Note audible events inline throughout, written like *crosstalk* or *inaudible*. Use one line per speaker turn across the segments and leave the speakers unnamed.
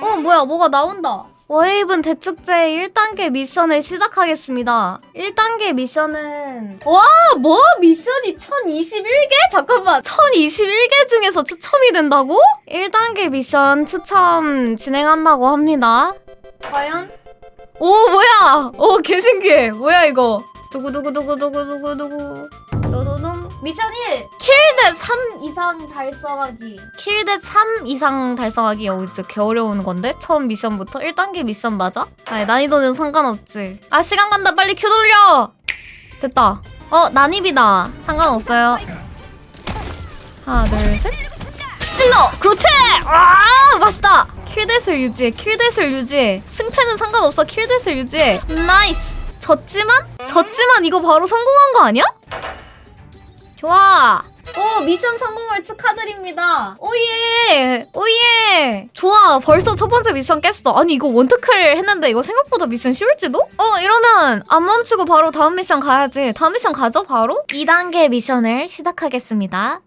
어 뭐야 뭐가 나온다 워웨이븐 대축제 1단계 미션을 시작하겠습니다 1단계 미션은 와 뭐? 미션이 1021개? 잠깐만 1021개 중에서 추첨이 된다고? 1단계 미션 추첨 진행한다고 합니다 과연? 오 뭐야 오 개신기해 뭐야 이거 두구두구두구두구두구두구 미션 1 킬댓 3 이상 달성하기. 킬댓 3 이상 달성하기 여기 있어 개 어려운 건데? 처음 미션부터? 1단계 미션 맞아? 아니 난이도는 상관없지. 아 시간 간다. 빨리 큐 돌려! 됐다. 어 난입이다. 상관없어요. 하나 둘셋. 찔러! 그렇지! 아 맛있다! 킬댓을 유지해. 킬댓을 유지해. 승패는 상관없어. 킬댓을 유지해. 나이스. 졌지만? 졌지만 이거 바로 성공한 거 아니야? 좋아. 오 미션 성공을 축하드립니다. 오예 오예. 좋아 벌써 첫 번째 미션 깼어. 아니 이거 원투클 했는데 이거 생각보다 미션 쉬울지도? 어 이러면 안 멈추고 바로 다음 미션 가야지. 다음 미션 가죠 바로? 2단계 미션을 시작하겠습니다.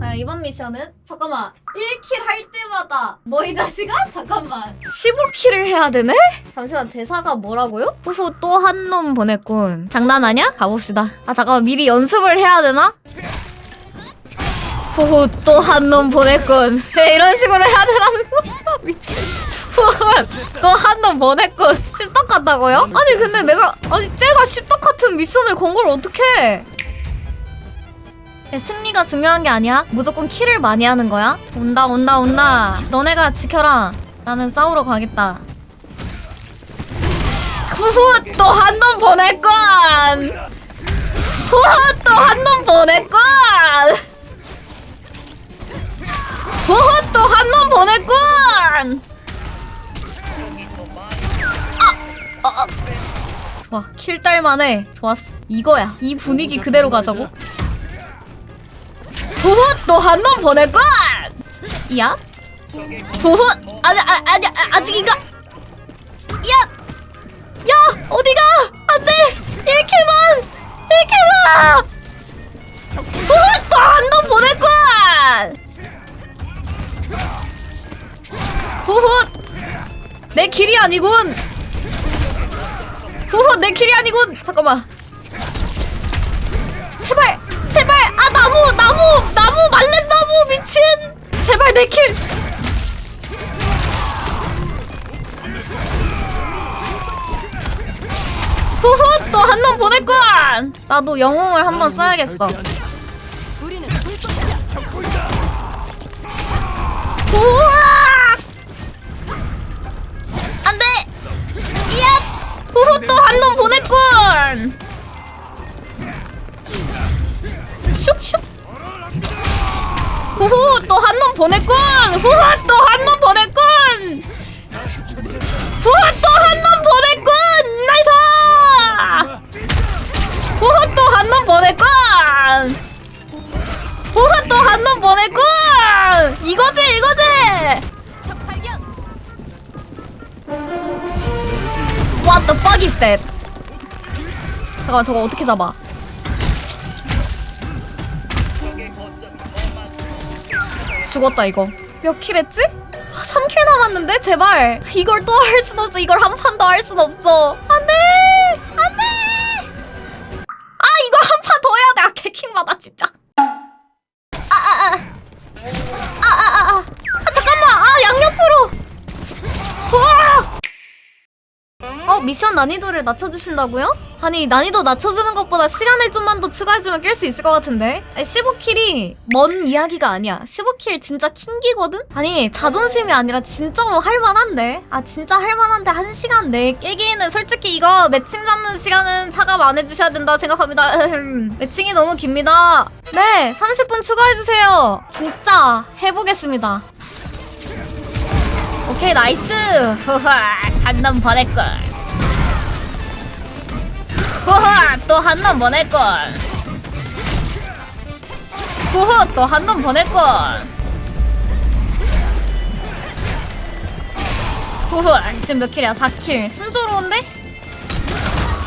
아, 이번 미션은 잠깐만 1킬 할 때마다 뭐 이 자식아? *laughs* 잠깐만 15킬을 해야 되네? 잠시만 대사가 뭐라고요? 후후 또 한 놈 보냈군 장난하냐? 가봅시다 아 잠깐만 미리 연습을 해야 되나? 후후 또 한 놈 보냈군 왜 이런 식으로 해야 되라는 거야 *laughs* 미친 후후 또 한 놈 보냈군 십덕 같다고요? 아니 근데 내가 아니 쟤가 십덕 같은 미션을 건 걸 어떡해 야, 승리가 중요한 게 아니야. 무조건 킬을 많이 하는 거야. 온다, 온다, 온다. 너네가 지켜라. 나는 싸우러 가겠다. 후후 또 한 놈 보냈건. 후후 또 한 놈 보냈건. 후후 또 한 놈 보냈건. 아, 아, 아. 좋아, 킬 딸만해. 좋았어. 이거야. 이 분위기 그대로 가자고. 후후 또한번 보낼 걸! 야? 후후 아니 아, 아니 아, 아직 이가 야! 야! 어디가? 안돼! 1킬만! 1킬만! 후후 또한번 보낼 걸! 후후 내 길이 아니군! 후후 내 길이 아니군! 잠깐만 미친! 제발 내 킬! 후후 또한 놈 보낼건 나도 영웅을 한 번 써야겠어.
우리
보냈군! 후후 또한 놈 보냈군! 후후 또한 놈 보냈군! 나이스! 후후 또한 놈 보냈군! 후후 또한 놈 보냈군! 이거지 이거지. What the 잠깐만 저거 어떻게 잡아 죽었다 이거. 몇 킬 했지? 3킬 남았는데? 제발. 이걸 또 할 순 없어. 이걸 한 판 더 할 순 없어. 안돼! 안돼! 아 이걸 한판 더 해야 돼 아 개킹 받아 진짜 어? 미션 난이도를 낮춰주신다고요? 아니 난이도 낮춰주는 것보다 시간을 좀만 더 추가해주면 깰 수 있을 것 같은데. 15킬이 먼 이야기가 아니야. 15킬 진짜 킹기거든? 아니 자존심이 아니라 진짜로 할만한데? 아 진짜 할만한데 한 시간 내에 깨기에는 솔직히 이거 매칭 잡는 시간은 차감 안 해주셔야 된다 생각합니다. *laughs* 매칭이 너무 깁니다. 네 30분 추가해주세요. 진짜 해보겠습니다. 오케이 나이스. *laughs* 한놈 보낼걸 후후 또한 놈 보낼걸. 후후 또한 놈 보낼걸. 후후 지금 몇 킬이야? 4킬. 순조로운데?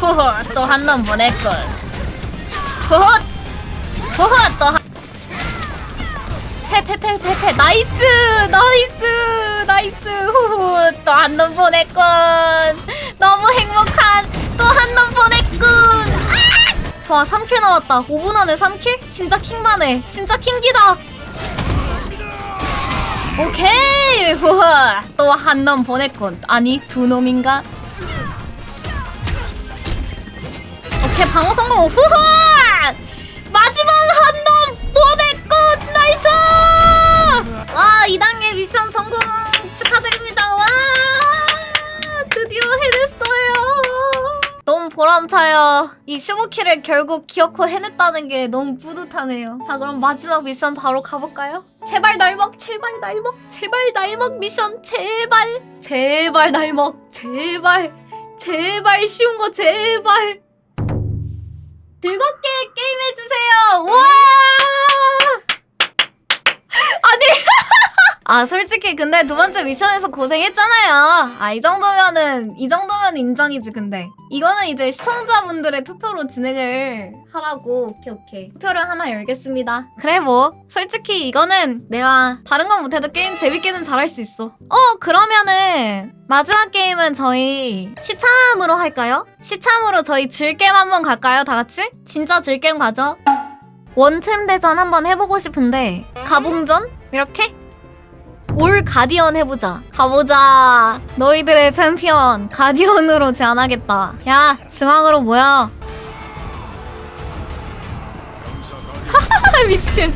후후 또한 놈 보낼걸. 후후 후후 또 한... 패패패패패. 나이스! 나이스! 나이스! 후후 또한 놈 보냈군. 너무 행복한 또 한 놈 보냈군. 아! 좋아 3킬 남았다. 5분 안에 3킬? 진짜 킹만해. 진짜 킹기다. 오케이. *laughs* 우와. 또한 놈 보냈군. 아니 두 놈인가? 오케이 방어 성공. 후후. 마지막 한 놈 보냈군. 나이스. 와 2단계 미션 성공 보람차요. 이 15킬을 결국 기어코 해냈다는 게 너무 뿌듯하네요. 자 그럼 마지막 미션 바로 가볼까요? 제발 날먹 제발 날먹 제발 날먹 미션 제발 제발 날먹 제발 제발 쉬운 거 제발 즐겁게 게임해주세요. 와! 아니. 아, 솔직히 근데 두 번째 미션에서 고생했잖아요. 아, 이 정도면은, 이 정도면 인정이지, 근데. 이거는 이제 시청자분들의 투표로 진행을 하라고. 오케이, 오케이. 투표를 하나 열겠습니다. 그래, 뭐. 솔직히 이거는 내가 다른 건 못해도 게임 재밌게는 잘할 수 있어. 어, 그러면은, 마지막 게임은 저희 시참으로 할까요? 시참으로 저희 즐겜 한번 갈까요, 다 같이? 진짜 즐겜 가죠? 원챔 대전 한번 해보고 싶은데 가봉전? 이렇게? 올 가디언 해보자. 가보자. 너희들의 챔피언 가디언으로 제안하겠다. 야 중앙으로 모여. 미친.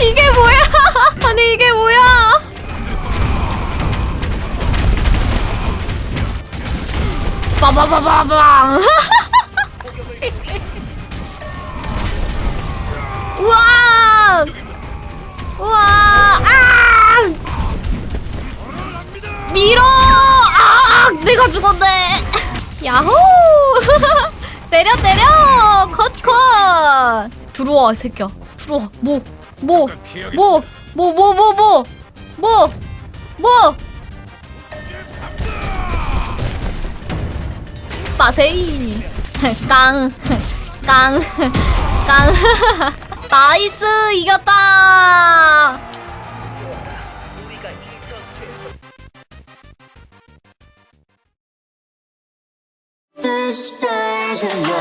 이게 뭐야? 아니 이게 뭐야? 빠바바바방 우와! 우와! 아! 밀어! 아! 내가 죽었네. 야호! *laughs* 내려 내려! 컷 컷! 들어와 이 새끼야. 들어와. 뭐? 뭐? 뭐? 뭐? 뭐? 뭐? 뭐? 뭐? 뭐? 빠세이. *laughs* 깡. *laughs* 깡. 깡. 나이스 이겼다.
Stars align.